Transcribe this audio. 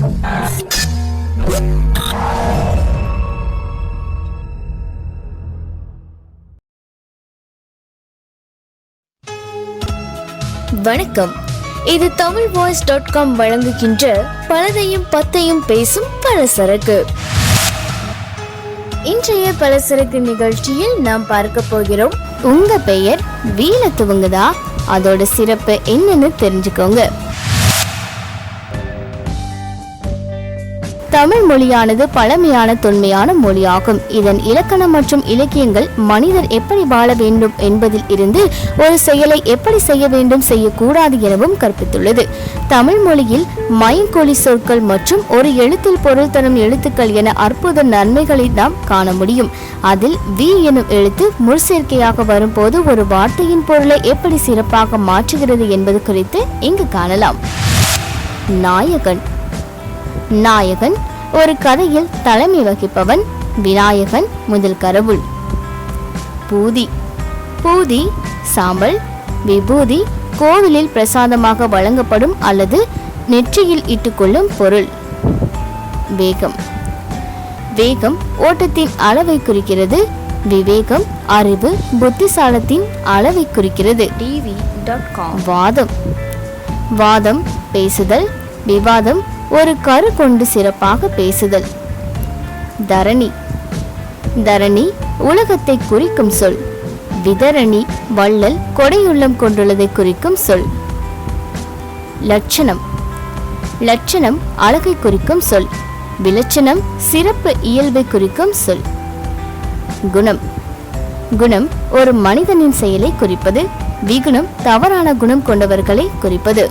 வணக்கம். இது Tamil voice dot com வழங்குகின்ற பலதையும் பத்தையும் பேசும் பலசரக்கு. இன்றைய பலசரக்கு நிகழ்ச்சியில் நாம் பார்க்க போகிறோம். உங்க பெயர் வீல துவங்குதா? அதோட சிறப்பு என்னன்னு தெரிஞ்சுக்கோங்க. தமிழ் மொழியானது பழமையான தொன்மையான மொழியாகும். இதன் இலக்கணம் மற்றும் இலக்கியங்கள் மனிதர் எப்படி வாழ வேண்டும் என்பதில் இருந்து ஒரு செயலை எப்படி செய்ய வேண்டும் செய்யக்கூடாது எனவும் கற்பித்துள்ளது. தமிழ் மொழியில் மயங்கொழி சொற்கள் மற்றும் ஒரு எழுத்தில் பொருள் தரும் எழுத்துக்கள் என அற்புத நன்மைகளை நாம் காண முடியும். அதில் வி எனும் எழுத்து முற்சேர்க்கையாக வரும்போது ஒரு வார்த்தையின் பொருளை எப்படி சிறப்பாக மாற்றுகிறது என்பது குறித்து இங்கு காணலாம். நாயகன் நாயகன் ஒரு கதையில் தலைமை வகிப்பவன் விநாயகன் முதல் கடவுள் பூதி. பூதி சாம்பல். விபூதி கோவிலில் பிரசாதமாக வழங்கப்படும் அல்லது நெற்றியில் இட்டுக்கொள்ளும் பொருள். வேகம். வேகம் ஓட்டத்தின் அளவை குறிக்கிறது. விவேகம் அறிவு புத்திசாலத்தின் அளவை குறிக்கிறது. TV dot com. வாதம். வாதம் பேசுதல் விவாதம் ஒரு கரு கொண்டு சிறப்பாக பேசுதல். தரணி. தரணி உலகத்தை குறிக்கும் சொல். விதரணி வள்ளல் கொடையுள்ளம் கொண்டுள்ளதை குறிக்கும் சொல். லட்சணம். லட்சணம் அழகை குறிக்கும் சொல். விலட்சணம் சிறப்பு இயல்பை குறிக்கும் சொல். குணம். குணம் ஒரு மனிதனின் செயலை குறிப்பது. விகுணம் தவறான குணம் கொண்டவர்களை குறிப்பது.